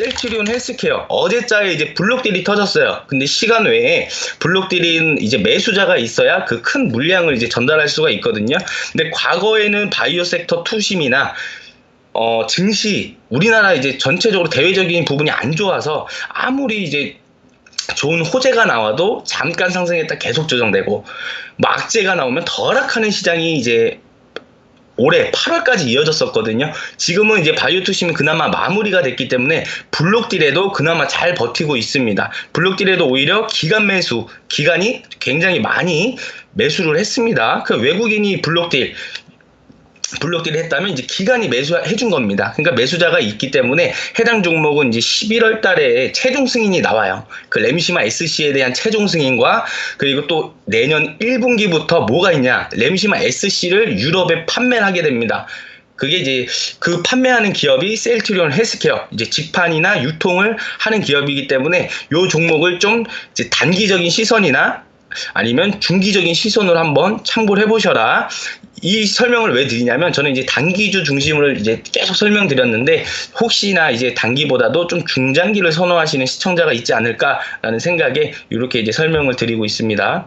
셀트리온 헬스케어 어제자에 이제 블록딜이 터졌어요. 근데 시간 외에 블록딜은 이제 매수자가 있어야 그 큰 물량을 이제 전달할 수가 있거든요. 근데 과거에는 바이오 섹터 투심이나 어, 증시 우리나라 이제 전체적으로 대외적인 부분이 안 좋아서 아무리 이제 좋은 호재가 나와도 잠깐 상승했다 계속 조정되고 막재가 나오면 더 하락하는 시장이 이제 올해 8월까지 이어졌었거든요. 지금은 이제 바이오투심이 그나마 마무리가 됐기 때문에 블록딜에도 그나마 잘 버티고 있습니다. 블록딜에도 오히려 기간 매수, 기간이 굉장히 많이 매수를 했습니다. 그 외국인이 블록딜, 블록딜을 했다면 이제 기간이 매수해 준 겁니다. 그러니까 매수자가 있기 때문에 해당 종목은 이제 11월 달에 최종 승인이 나와요. 그 램시마 SC에 대한 최종 승인과 그리고 또 내년 1분기부터 뭐가 있냐? 램시마 SC를 유럽에 판매를 하게 됩니다. 그게 이제 그 판매하는 기업이 셀트리온 헬스케어 이제 직판이나 유통을 하는 기업이기 때문에 요 종목을 좀 단기적인 시선이나 아니면 중기적인 시선으로 한번 참고를 해보셔라. 이 설명을 왜 드리냐면 저는 이제 단기주 중심으로 이제 계속 설명드렸는데 혹시나 이제 단기보다도 좀 중장기를 선호하시는 시청자가 있지 않을까라는 생각에 이렇게 이제 설명을 드리고 있습니다.